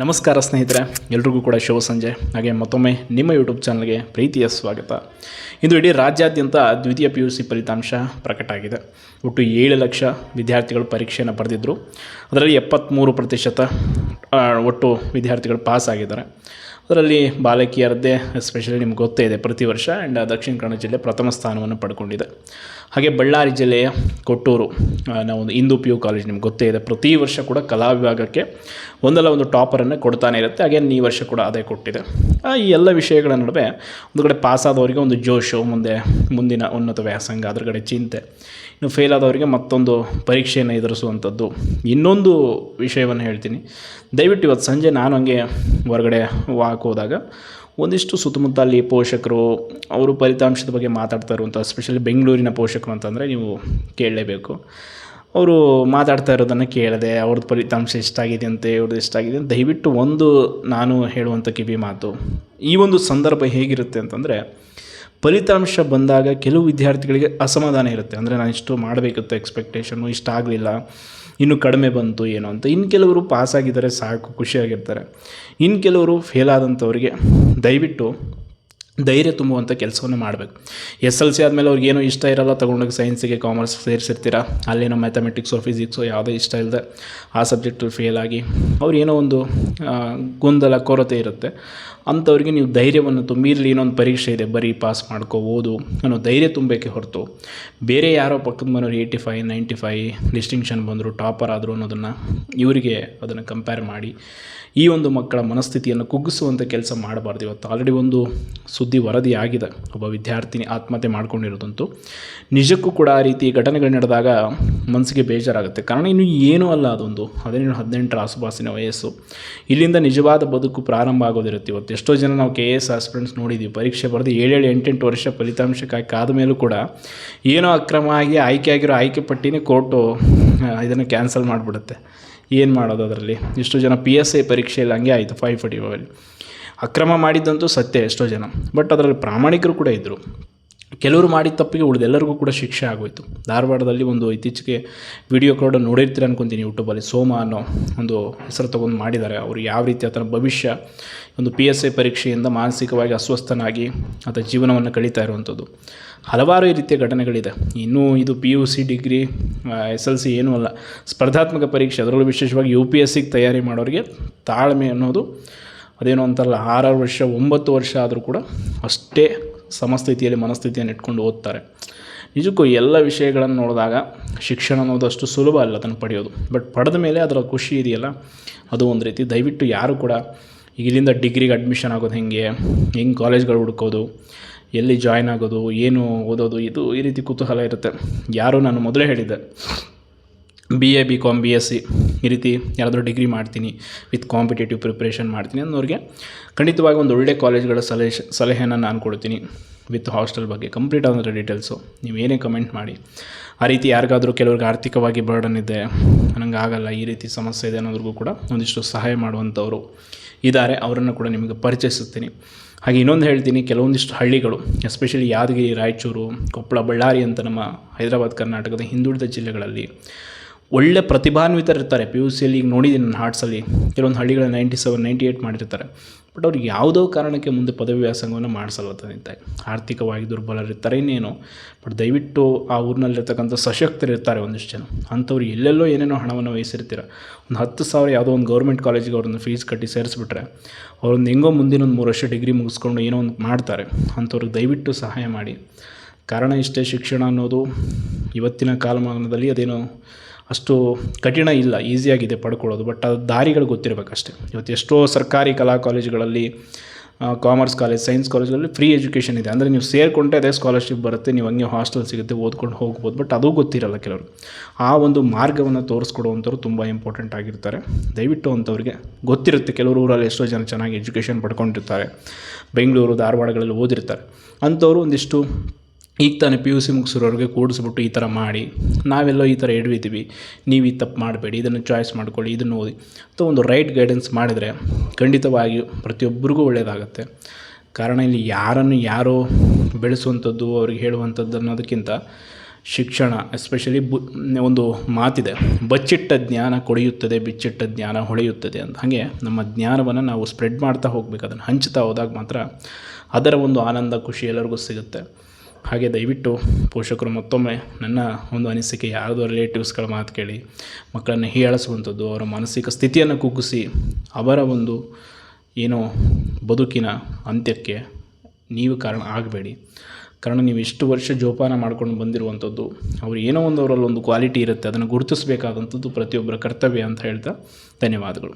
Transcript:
ನಮಸ್ಕಾರ ಸ್ನೇಹಿತರೆ, ಎಲ್ರಿಗೂ ಕೂಡ ಶುಭ ಸಂಜೆ. ಹಾಗೆ ಮತ್ತೊಮ್ಮೆ ನಿಮ್ಮ ಯೂಟ್ಯೂಬ್ ಚಾನಲ್ಗೆ ಪ್ರೀತಿಯ ಸ್ವಾಗತ. ಇಂದು ಇಡೀ ರಾಜ್ಯಾದ್ಯಂತ ದ್ವಿತೀಯ ಪಿ ಯು ಸಿ ಫಲಿತಾಂಶ ಪ್ರಕಟ ಆಗಿದೆ. ಒಟ್ಟು ಏಳು ಲಕ್ಷ ವಿದ್ಯಾರ್ಥಿಗಳು ಪರೀಕ್ಷೆಯನ್ನು ಬರೆದಿದ್ದರು ಅದರಲ್ಲಿ ಎಪ್ಪತ್ತ್ಮೂರು ಪ್ರತಿಶತ ಒಟ್ಟು ವಿದ್ಯಾರ್ಥಿಗಳು ಪಾಸ್ ಆಗಿದ್ದಾರೆ. ಅದರಲ್ಲಿ ಬಾಲಕಿಯರದ್ದೇ ಎಸ್ಪೆಷಲಿ ನಿಮ್ಗೆ ಗೊತ್ತೇ ಇದೆ, ಪ್ರತಿ ವರ್ಷ ಆ್ಯಂಡ್ ದಕ್ಷಿಣ ಕನ್ನಡ ಜಿಲ್ಲೆ ಪ್ರಥಮ ಸ್ಥಾನವನ್ನು ಪಡ್ಕೊಂಡಿದೆ. ಹಾಗೆ ಬಳ್ಳಾರಿ ಜಿಲ್ಲೆಯ ಕೊಟ್ಟೂರು ನಾವು ನಾವೊಂದು ಇಂದು ಪಿ ಯು ಕಾಲೇಜ್ ನಿಮ್ಗೆ ಗೊತ್ತೇ ಇದೆ. ಪ್ರತಿ ವರ್ಷ ಕೂಡ ಕಲಾ ವಿಭಾಗಕ್ಕೆ ಒಂದಲ್ಲ ಒಂದು ಟಾಪರನ್ನು ಕೊಡ್ತಾನೆ ಇರುತ್ತೆ. ಹಾಗೆ ಈ ವರ್ಷ ಕೂಡ ಅದೇ ಕೊಟ್ಟಿದೆ. ಈ ಎಲ್ಲ ವಿಷಯಗಳ ನಡುವೆ ಒಂದು ಕಡೆ ಪಾಸ್ ಆದವರಿಗೆ ಒಂದು ಜೋಶು, ಮುಂದೆ ಮುಂದಿನ ಉನ್ನತ ವ್ಯಾಸಂಗ, ಅದ್ರ ಕಡೆ ಚಿಂತೆ. ಇನ್ನು ಫೇಲ್ ಆದವರಿಗೆ ಮತ್ತೊಂದು ಪರೀಕ್ಷೆಯನ್ನು ಎದುರಿಸುವಂಥದ್ದು. ಇನ್ನೊಂದು ವಿಷಯವನ್ನು ಹೇಳ್ತೀನಿ. ದಯವಿಟ್ಟು ಇವತ್ತು ಸಂಜೆ ನಾನು ಹಂಗೆ ಹೊರಗಡೆ ವಾಕ್ ಹೋದಾಗ ಒಂದಿಷ್ಟು ಸುತ್ತಮುತ್ತ ಅಲ್ಲಿ ಪೋಷಕರು ಅವರು ಫಲಿತಾಂಶದ ಬಗ್ಗೆ ಮಾತಾಡ್ತಾ ಇರುವಂಥ ಸ್ಪೆಷಲಿ ಬೆಂಗಳೂರಿನ ಪೋಷಕರು ಅಂತಂದರೆ ನೀವು ಕೇಳಲೇಬೇಕು. ಅವರು ಮಾತಾಡ್ತಾ ಇರೋದನ್ನು ಕೇಳಿದೆ ಅವ್ರದ್ದು ಫಲಿತಾಂಶ ಎಷ್ಟಾಗಿದೆ ಅಂತೆ ಇವ್ರದ್ದು ಎಷ್ಟಾಗಿದೆ ಅಂತ ದಯವಿಟ್ಟು ಒಂದು ನಾನು ಹೇಳುವಂಥ ಕಿವಿ ಮಾತು. ಈ ಒಂದು ಸಂದರ್ಭ ಹೇಗಿರುತ್ತೆ ಅಂತಂದರೆ ಫಲಿತಾಂಶ ಬಂದಾಗ ಕೆಲವು ವಿದ್ಯಾರ್ಥಿಗಳಿಗೆ ಅಸಮಾಧಾನ ಇರುತ್ತೆ. ಅಂದರೆ ನಾನು ಇಷ್ಟು ಮಾಡಬೇಕಿತ್ತು ಎಕ್ಸ್ಪೆಕ್ಟೇಷನು ಇಷ್ಟ ಆಗಲಿಲ್ಲ, ಇನ್ನು ಕಡಿಮೆ ಬಂತು, ಏನೋ ಅಂತ. ಇನ್ನು ಕೆಲವರು ಪಾಸ್ ಆಗಿದ್ದಾರೆ, ಸಾಕು, ಖುಷಿಯಾಗಿರ್ತಾರೆ. ಇನ್ನು ಕೆಲವರು ಫೇಲ್ ಆದಂಥವ್ರಿಗೆ ದಯವಿಟ್ಟು ಧೈರ್ಯ ತುಂಬುವಂಥ ಕೆಲಸವನ್ನು ಮಾಡಬೇಕು. ಎಸ್ ಎಲ್ ಸಿ ಆದಮೇಲೆ ಅವ್ರಿಗೆ ಏನೋ ಇಷ್ಟ ಇರಲ್ಲ, ತೊಗೊಂಡೋಗಿ ಸೈನ್ಸಿಗೆ ಕಾಮರ್ಸ್ ಸೇರಿಸಿರ್ತೀರ? ಅಲ್ಲೇನೋ ಮ್ಯಾಥಮೆಟಿಕ್ಸೋ ಫಿಸಿಕ್ಸೋ ಯಾವುದೇ ಇಷ್ಟ ಇಲ್ಲದೆ ಆ ಸಬ್ಜೆಕ್ಟು ಫೇಲ್ ಆಗಿ ಅವ್ರು ಏನೋ ಒಂದು ಗೊಂದಲ, ಕೊರತೆ ಇರುತ್ತೆ. ಅಂಥವ್ರಿಗೆ ನೀವು ಧೈರ್ಯವನ್ನು ತುಂಬಿ ಇರಲಿ ಇನ್ನೊಂದು ಪರೀಕ್ಷೆ ಇದೆ, ಬರೀ ಪಾಸ್ ಮಾಡ್ಕೋ ಓದು ಅನ್ನೋ ಧೈರ್ಯ ತುಂಬಬೇಕೆ ಹೊರತು. ಬೇರೆ ಯಾರೋ ಪಕ್ಕದ ಮನೆಯವರು eighty five ninety five distinction ಬಂದರು ಟಾಪರ್ ಆದರು ಅನ್ನೋದನ್ನು ಇವರಿಗೆ ಅದನ್ನು ಕಂಪೇರ್ ಮಾಡಿ. ಈ ಒಂದು ಮಕ್ಕಳ ಮನಸ್ಥಿತಿಯನ್ನು ಕುಗ್ಗಿಸುವಂಥ ಕೆಲಸ ಮಾಡಬಾರ್ದು. ಇವತ್ತು ಆಲ್ರೆಡಿ ಒಂದು ಸುದ್ದಿ ವರದಿ ಆಗಿದೆ. ಒಬ್ಬ ವಿದ್ಯಾರ್ಥಿನಿ ಆತ್ಮಹತ್ಯೆ ಮಾಡ್ಕೊಂಡಿರೋದಂತೂ. ನಿಜಕ್ಕೂ ಕೂಡ ಆ ರೀತಿ ಘಟನೆಗಳು ನಡೆದಾಗ ಮನಸ್ಸಿಗೆ ಬೇಜಾರಾಗುತ್ತೆ. ಕಾರಣ ಇನ್ನು ಏನೂ ಅಲ್ಲ ಅದೊಂದು. ಹದಿನೇಳು, ಹದಿನೆಂಟರ ಆಸುಪಾಸಿನ ವಯಸ್ಸು. ಇಲ್ಲಿಂದ ನಿಜವಾದ ಬದುಕು ಪ್ರಾರಂಭ ಆಗೋದಿರುತ್ತೆ ಇವತ್ತು. ಎಷ್ಟೋ ಜನ ನಾವು ಕೆ ಎ ಎಸ್ ಆಸ್ಪಿರೆಂಟ್ಸ್ ನೋಡಿದ್ದೀವಿ ಪರೀಕ್ಷೆ ಬರೆದು ಏಳೇಳು, ಎಂಟೆಂಟು ವರ್ಷ ಫಲಿತಾಂಶಕ್ಕಾಗಿ ಕಾದ ಮೇಲೂ ಕೂಡ ಏನೋ ಅಕ್ರಮ ಆಗಿ ಆಯ್ಕೆ ಆಗಿರೋ ಆಯ್ಕೆ ಪಟ್ಟಿನೇ ಕೋರ್ಟು ಇದನ್ನು ಕ್ಯಾನ್ಸಲ್ ಮಾಡಿಬಿಡುತ್ತೆ. ಏನು ಮಾಡೋದು ಅದರಲ್ಲಿ? ಎಷ್ಟೋ ಜನ ಪಿ ಎಸ್ ಐ ಪರೀಕ್ಷೆಯಲ್ಲಿ ಹಂಗೆ ಆಯಿತು. ಫೈವ್ ಫಾರ್ಟಿ ಫೈವಲ್ಲಿ ಅಕ್ರಮ ಮಾಡಿದ್ದಂತೂ ಸತ್ಯ ಎಷ್ಟೋ ಜನ. ಬಟ್ ಅದರಲ್ಲಿ ಪ್ರಾಮಾಣಿಕರು ಕೂಡ ಇದ್ದರು ಕೆಲವರು ಮಾಡಿದ ತಪ್ಪಿಗೆ ಉಳಿದೆಲ್ಲರಿಗೂ ಕೂಡ ಶಿಕ್ಷೆ ಆಗೋಯ್ತು. ಧಾರವಾಡದಲ್ಲಿ ಒಂದು ಇತ್ತೀಚೆಗೆ ವಿಡಿಯೋ ಕೂಡ ನೋಡಿರ್ತೀರ ಅನ್ಕೊತೀನಿ ಯೂಟ್ಯೂಬಲ್ಲಿ ಸೋಮ ಅನ್ನೋ ಒಂದು ಹೆಸರು ತೊಗೊಂಡು ಮಾಡಿದ್ದಾರೆ. ಅವರು ಯಾವ ರೀತಿ ಆತನ ಭವಿಷ್ಯ, ಒಂದು ಪಿ ಎಸ್ ಐ ಪರೀಕ್ಷೆಯಿಂದ ಮಾನಸಿಕವಾಗಿ ಅಸ್ವಸ್ಥನಾಗಿ ಆತ ಜೀವನವನ್ನು ಕಳೀತಾ ಇರುವಂಥದ್ದು. ಹಲವಾರು ಈ ರೀತಿಯ ಘಟನೆಗಳಿದೆ. ಇನ್ನೂ ಇದು P U C degree S L C ಏನೂ ಅಲ್ಲ. ಸ್ಪರ್ಧಾತ್ಮಕ ಪರೀಕ್ಷೆ, ಅದರಲ್ಲೂ ವಿಶೇಷವಾಗಿ ಯು ಪಿ ಎಸ್ ಸಿಗೆ ತಯಾರಿ ಮಾಡೋರಿಗೆ ತಾಳ್ಮೆ ಅನ್ನೋದು ಅದೇನೋ ಅಂತಾರಲ್ಲ, ಆರಾರು ವರ್ಷ, ಒಂಬತ್ತು ವರ್ಷ ಆದರೂ ಕೂಡ ಅಷ್ಟೇ ಸಮಸ್ಥಿತಿಯಲ್ಲಿ ಮನಸ್ಥಿತಿಯನ್ನು ಇಟ್ಕೊಂಡು ಓದ್ತಾರೆ. ನಿಜಕ್ಕೂ ಎಲ್ಲ ವಿಷಯಗಳನ್ನು ನೋಡಿದಾಗ ಶಿಕ್ಷಣ ಅನ್ನೋದು ಅಷ್ಟು ಸುಲಭ ಅಲ್ಲ ಅದನ್ನು ಪಡೆಯೋದು. ಬಟ್ ಪಡೆದ ಮೇಲೆ ಅದರ ಖುಷಿ ಇದೆಯಲ್ಲ? ಅದು ಒಂದು ರೀತಿ ದಯವಿಟ್ಟು ಯಾರು ಕೂಡ ಇಲ್ಲಿಂದ ಡಿಗ್ರಿಗೆ ಅಡ್ಮಿಷನ್ ಆಗೋದು ಹೆಂಗೆ? ಹೆಂಗೆ ಕಾಲೇಜ್ಗಳು ಹುಡ್ಕೋದು? ಎಲ್ಲಿ ಜಾಯ್ನ್ ಆಗೋದು? ಏನು ಓದೋದು? ಇದು ಈ ರೀತಿ ಕುತೂಹಲ ಇರುತ್ತೆ. ಯಾರು ನಾನು ಮೊದಲೇ ಹೇಳಿದ್ದೆ. B A, B com B S C. ಈ ರೀತಿ ಯಾರಾದರೂ ಡಿಗ್ರಿ ಮಾಡ್ತೀನಿ, ವಿತ್ ಕಾಂಪಿಟೇಟಿವ್ ಪ್ರಿಪ್ರೇಷನ್ ಮಾಡ್ತೀನಿ ಅನ್ನೋರಿಗೆ ಖಂಡಿತವಾಗಿ ಒಂದು ಒಳ್ಳೆ ಕಾಲೇಜ್ಗಳ ಸಲಹೆ ಸಲಹೆಯನ್ನು ನಾನು ಕೊಡ್ತೀನಿ ವಿತ್ ಹಾಸ್ಟೆಲ್ ಬಗ್ಗೆ, ಕಂಪ್ಲೀಟ್ ಆದಂಥ ಡೀಟೇಲ್ಸು. ನೀವು ಏನೇ ಕಮೆಂಟ್ ಮಾಡಿ. ಆ ರೀತಿ ಯಾರಿಗಾದರೂ ಕೆಲವ್ರಿಗೆ ಆರ್ಥಿಕವಾಗಿ ಬರ್ಡನ್ ಇದೆ ನನಗೆ ಆಗಲ್ಲ, ಈ ರೀತಿ ಸಮಸ್ಯೆ ಇದೆ ಅನ್ನೋದ್ರಿಗೂ ಕೂಡ ಒಂದಿಷ್ಟು ಸಹಾಯ ಮಾಡುವಂಥವರು ಇದ್ದಾರೆ ಅವರನ್ನು ಕೂಡ ನಿಮಗೆ ಪರಿಚಯಿಸುತ್ತೀನಿ. ಹಾಗೆ ಇನ್ನೊಂದು ಹೇಳ್ತೀನಿ, ಕೆಲವೊಂದಿಷ್ಟು ಹಳ್ಳಿಗಳು, ಎಸ್ಪೆಷಲಿ ಯಾದಗಿರಿ, ರಾಯಚೂರು, ಕೊಪ್ಪಳ, ಬಳ್ಳಾರಿ ಅಂತ ನಮ್ಮ ಹೈದರಾಬಾದ್, ಕರ್ನಾಟಕದ ಹಿಂದುಳಿದ ಜಿಲ್ಲೆಗಳಲ್ಲಿ ಒಳ್ಳೆ ಪ್ರತಿಭಾನ್ವಿತರಿರ್ತಾರೆ ಪಿ ಯು ಸಿಯಲ್ಲಿ ಈಗ ನೋಡಿದ್ದೀನಿ ನನ್ನ ಹಾರ್ಟ್ಸಲ್ಲಿ ಕೆಲವೊಂದು ಹಳ್ಳಿಗಳ ನೈಂಟಿ ಸೆವೆನ್ ನೈಂಟಿ ಏಯ್ಟ್ ಮಾಡಿರ್ತಾರೆ. ಬಟ್ ಅವ್ರಿಗೆ ಯಾವುದೋ ಕಾರಣಕ್ಕೆ ಮುಂದೆ ಪದವಿ ವ್ಯಾಸಂಗವನ್ನು ಮಾಡಿಸಲ್ಲ ತಂದೆ ಆರ್ಥಿಕವಾಗಿ ದುರ್ಬಲರಿರ್ತಾರೆ ಇನ್ನೇನು. ಬಟ್ ದಯವಿಟ್ಟು ಆ ಊರಿನಲ್ಲಿರ್ತಕ್ಕಂಥ ಸಶಕ್ತರಿರ್ತಾರೆ ಒಂದಿಷ್ಟು ಜನ. ಅಂಥವ್ರು ಎಲ್ಲೆಲ್ಲೋ ಏನೇನೋ ಹಣವನ್ನು ವಹಿಸಿರ್ತೀರ. ಒಂದು ಹತ್ತು ಸಾವಿರ ಯಾವುದೋ ಒಂದು ಗೌರ್ಮೆಂಟ್ ಕಾಲೇಜಿಗೆ ಅವ್ರನ್ನ ಫೀಸ್ ಕಟ್ಟಿ ಸೇರಿಸ್ಬಿಟ್ರೆ ಅವ್ರೊಂದು ಹೆಂಗೋ ಮುಂದಿನ ಒಂದು ಮೂರು ವರ್ಷ ಡಿಗ್ರಿ ಮುಗಿಸ್ಕೊಂಡು ಏನೋ ಒಂದು ಮಾಡ್ತಾರೆ. ಅಂಥವ್ರಿಗೆ ದಯವಿಟ್ಟು ಸಹಾಯ ಮಾಡಿ. ಕಾರಣ ಇಷ್ಟೇ ಶಿಕ್ಷಣ ಅನ್ನೋದು. ಇವತ್ತಿನ ಕಾಲಮಾನದಲ್ಲಿ ಅದೇನೋ ಅಷ್ಟು ಕಠಿಣ ಇಲ್ಲ ಈಸಿಯಾಗಿದೆ ಪಡ್ಕೊಳ್ಳೋದು ಬಟ್ ಅದು ದಾರಿಗಳು ಗೊತ್ತಿರಬೇಕಷ್ಟೇ. ಇವತ್ತು ಎಷ್ಟೋ ಸರ್ಕಾರಿ ಕಲಾ ಕಾಲೇಜುಗಳಲ್ಲಿ ಕಾಮರ್ಸ್ ಕಾಲೇಜ್ ಸೈನ್ಸ್ ಕಾಲೇಜ್ಗಳಲ್ಲಿ ಫ್ರೀ ಎಜುಕೇಷನ್ ಇದೆ. ಅಂದರೆ ನೀವು ಸೇರಿಕೊಂಡ್ರೆ ಅದೇ ಸ್ಕಾಲರ್ಶಿಪ್ ಬರುತ್ತೆ, ನೀವು ಹಂಗೆ ಹಾಸ್ಟೆಲ್ ಸಿಗುತ್ತೆ, ಓದ್ಕೊಂಡು ಹೋಗ್ಬೋದು ಬಟ್ ಅದು ಗೊತ್ತಿರಲ್ಲ ಕೆಲವರು. ಆ ಒಂದು ಮಾರ್ಗವನ್ನು ತೋರಿಸ್ಕೊಡುವಂಥವ್ರು ತುಂಬ ಇಂಪಾರ್ಟೆಂಟ್ ಆಗಿರ್ತಾರೆ. ದಯವಿಟ್ಟು ಅಂಥವ್ರಿಗೆ ಗೊತ್ತಿರುತ್ತೆ, ಕೆಲವರು ಊರಲ್ಲಿ ಎಷ್ಟೋ ಜನ ಚೆನ್ನಾಗಿ ಎಜುಕೇಷನ್ ಪಡ್ಕೊಂಡಿರ್ತಾರೆ, ಬೆಂಗಳೂರು, ಧಾರವಾಡಗಳಲ್ಲಿ ಓದಿರ್ತಾರೆ. ಅಂಥವ್ರು ಒಂದಿಷ್ಟು ಈಗ ತಾನೇ ಪಿ ಯು ಸಿ ಮುಗಿಸಿರೋರಿಗೆ ಕೂಡಿಸ್ಬಿಟ್ಟು ಈ ಥರ ಮಾಡಿ, ನಾವೆಲ್ಲೋ ಈ ಥರ ಎಡವಿದ್ದೀವಿ ನೀವು ಈ ತಪ್ಪು ಮಾಡಬೇಡಿ, ಇದನ್ನು ಚಾಯ್ಸ್ ಮಾಡ್ಕೊಳ್ಳಿ, ಇದನ್ನು ಓದಿ. ಅಥವಾ ಒಂದು ರೈಟ್ ಗೈಡೆನ್ಸ್ ಮಾಡಿದರೆ ಖಂಡಿತವಾಗಿಯೂ ಪ್ರತಿಯೊಬ್ಬರಿಗೂ ಒಳ್ಳೆಯದಾಗುತ್ತೆ ಕಾರಣ ಇಲ್ಲಿ ಯಾರನ್ನು ಯಾರೋ ಬೆಳೆಸುವಂಥದ್ದು, ಅವ್ರಿಗೆ ಹೇಳುವಂಥದ್ದು ಅನ್ನೋದಕ್ಕಿಂತ ಶಿಕ್ಷಣ ಎಸ್ಪೆಷಲಿ ಬು, ಒಂದು ಮಾತಿದೆ, ಬಚ್ಚಿಟ್ಟ ಜ್ಞಾನ ಕೊಡೆಯುತ್ತದೆ ಬಿಚ್ಚಿಟ್ಟ ಜ್ಞಾನ ಹೊಳೆಯುತ್ತದೆ ಅಂತ. ಹಾಗೆ ನಮ್ಮ ಜ್ಞಾನವನ್ನು ನಾವು ಸ್ಪ್ರೆಡ್ ಮಾಡ್ತಾ ಹೋಗ್ಬೇಕು, ಅದನ್ನು ಹಂಚ್ತಾ ಹೋದಾಗ ಮಾತ್ರ ಅದರ ಒಂದು ಆನಂದ, ಖುಷಿ ಎಲ್ಲರಿಗೂ ಸಿಗುತ್ತೆ. ಹಾಗೆ ದಯವಿಟ್ಟು ಪೋಷಕರು ಮತ್ತೊಮ್ಮೆ ನನ್ನ ಒಂದು ಅನಿಸಿಕೆ, ಯಾರದೋ ರಿಲೇಟಿವ್ಸ್ಗಳ ಮಾತು ಕೇಳಿ, ಮಕ್ಕಳನ್ನು ಹೀಯಾಳಿಸುವಂಥದ್ದು, ಅವರ ಮಾನಸಿಕ ಸ್ಥಿತಿಯನ್ನು ಕುಗ್ಗಿಸಿ, ಅವರ ಒಂದು ಏನೋ ಬದುಕಿನ ಅಂತ್ಯಕ್ಕೆ ನೀವು ಕಾರಣ ಆಗಬೇಡಿ. ಕಾರಣ ನೀವು ಇಷ್ಟು ವರ್ಷ ಜೋಪಾನ ಮಾಡ್ಕೊಂಡು ಬಂದಿರುವಂಥದ್ದು, ಅವರು ಏನೋ ಒಂದು ಅವರಲ್ಲಿ ಒಂದು ಕ್ವಾಲಿಟಿ ಇರುತ್ತೆ, ಅದನ್ನು ಗುರುತಿಸಬೇಕಾದಂಥದ್ದು ಪ್ರತಿಯೊಬ್ಬರ ಕರ್ತವ್ಯ ಅಂತ ಹೇಳ್ತಾ ಧನ್ಯವಾದಗಳು.